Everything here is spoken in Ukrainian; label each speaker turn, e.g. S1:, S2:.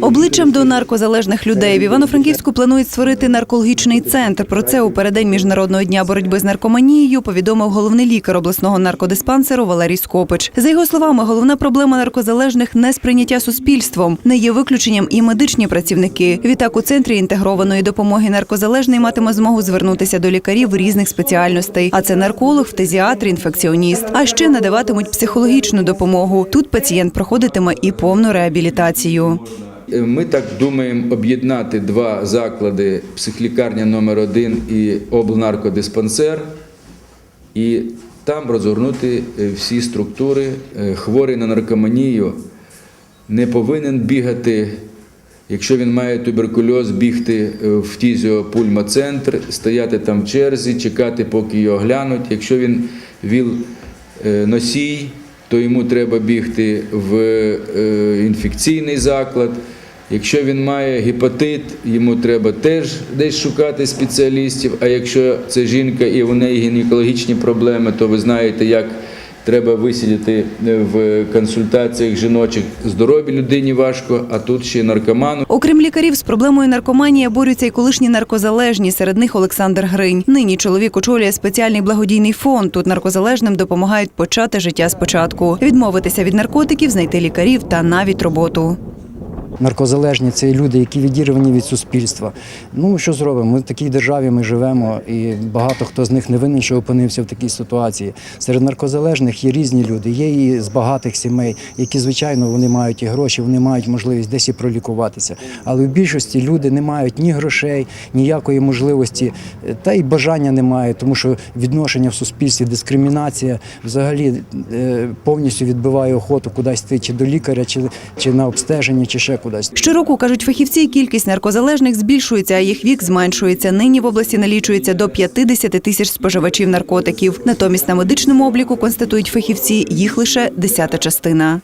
S1: Обличчям до наркозалежних людей в Івано-Франківську планують створити наркологічний центр. Про це у переддень міжнародного дня боротьби з наркоманією повідомив головний лікар обласного наркодиспансеру Валерій Скопич. За його словами, головна проблема наркозалежних не сприйняття суспільством. Не є виключенням і медичні працівники. Відтак у центрі інтегрованої допомоги наркозалежний матиме змогу звернутися до лікарів різних спеціальностей. А це нарколог, фтезіатр, інфекціоніст. А ще надаватимуть психологічну допомогу. Тут пацієнт проходитиме і повну реабілітацію.
S2: Ми так думаємо об'єднати два заклади психлікарня номер 1 і облнаркодиспансер, і там розгорнути е, всі структури. Е, Хворий на наркоманію не повинен бігати, якщо він має туберкульоз, бігти е, в фтізіопульмоцентр, стояти там в черзі, чекати, поки його глянуть. Якщо він віл е, носій, то йому треба бігти в е, інфекційний заклад. Якщо він має гепатит, йому треба теж десь шукати спеціалістів. А якщо це жінка і у неї гінекологічні проблеми, то ви знаєте, як треба висидіти в консультаціях жіночих здоровій людині важко, а тут ще й наркоману.
S1: Окрім лікарів, з проблемою наркоманії борються й колишні наркозалежні. Серед них Олександр Гринь. Нині чоловік очолює спеціальний благодійний фонд. Тут наркозалежним допомагають почати життя спочатку, відмовитися від наркотиків, знайти лікарів та навіть роботу.
S3: Наркозалежні це люди, які відірвані від суспільства. Ну що зробимо? Ми в такій державі ми живемо, і багато хто з них не винен, що опинився в такій ситуації. Серед наркозалежних є різні люди. Є і з багатих сімей, які звичайно вони мають і гроші, вони мають можливість десь і пролікуватися. Але в більшості люди не мають ні грошей, ніякої можливості, е, та й бажання немає, тому що відношення в суспільстві, дискримінація взагалі е, повністю відбиває охоту кудись йти, чи до лікаря, чи, чи на обстеження, чи ще кудись.
S1: Щороку, кажуть фахівці, кількість наркозалежних збільшується, а їх вік зменшується. Нині в області налічується до 50 тисяч споживачів наркотиків. Натомість на медичному обліку констатують фахівці їх лише десята частина.